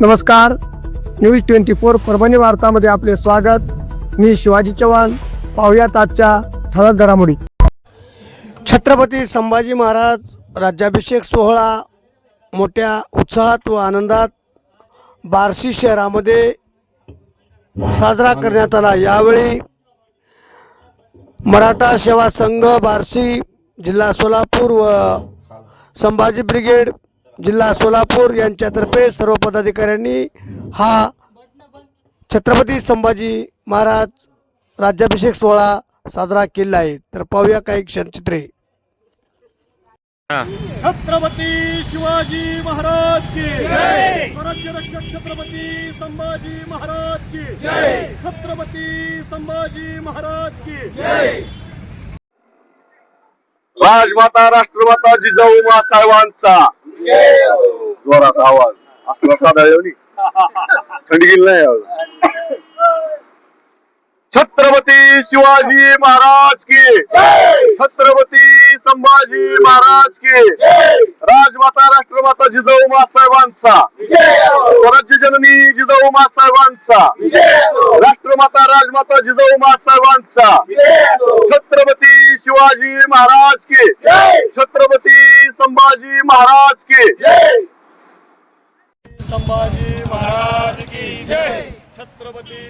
नमस्कार. News twenty four Parbhani वार्तामध्ये आपले स्वागत. मी शिवाजी चव्हाण. पाहुयात आजच्या ठळक घडामोडी. छत्रपती संभाजी महाराज राज्याभिषेक सोहळा मोठ्या उत्साहात व आनंदात बार्शी शहरामध्ये साजरा करण्यात आला. यावेळी मराठा सेवा संघ बार्शी जिल्हा सोलापूर व संभाजी ब्रिगेड जिल्हा सोलापूर यांच्यातर्फे सर्व पदाधिकाऱ्यांनी हा छत्रपती संभाजी महाराज राज्याभिषेक सोहळा साजरा केला आहे. तर पाहूया काही क्षणचित्रे. छत्रपती शिवाजी महाराज की. स्वराज्य रक्षक छत्रपती संभाजी महाराज की. छत्रपती संभाजी महाराज की. राजमाता राष्ट्रमाता जिजाऊ साहेबांचा जोरात आवाज. असला साधा येऊनी थंडी गेली नाही आज. छत्रपती शिवाजी महाराज की. शिवाजी महाराज की. राजमाता राष्ट्रमाता जिजाऊ साहेबांचा स्वराज्य जननी जिजाऊ साहेबांचा राष्ट्रमाता राजमाता जिजाऊ साहेबांचा छत्रपती शिवाजी महाराज की. छत्रपती संभाजी महाराज की. संभाजी महाराज की छत्रपती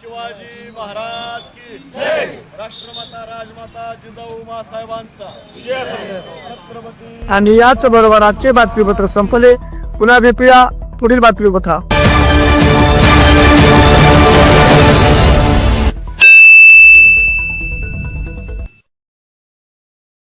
शिवाजी महाराज की राष्ट्रमाता राजमाता जिजाऊ साहेबांचा आणि याच बरोबर आजचे बातमीपत्र संपले. पुन्हा भेटूया. पुढील बातमीपत्र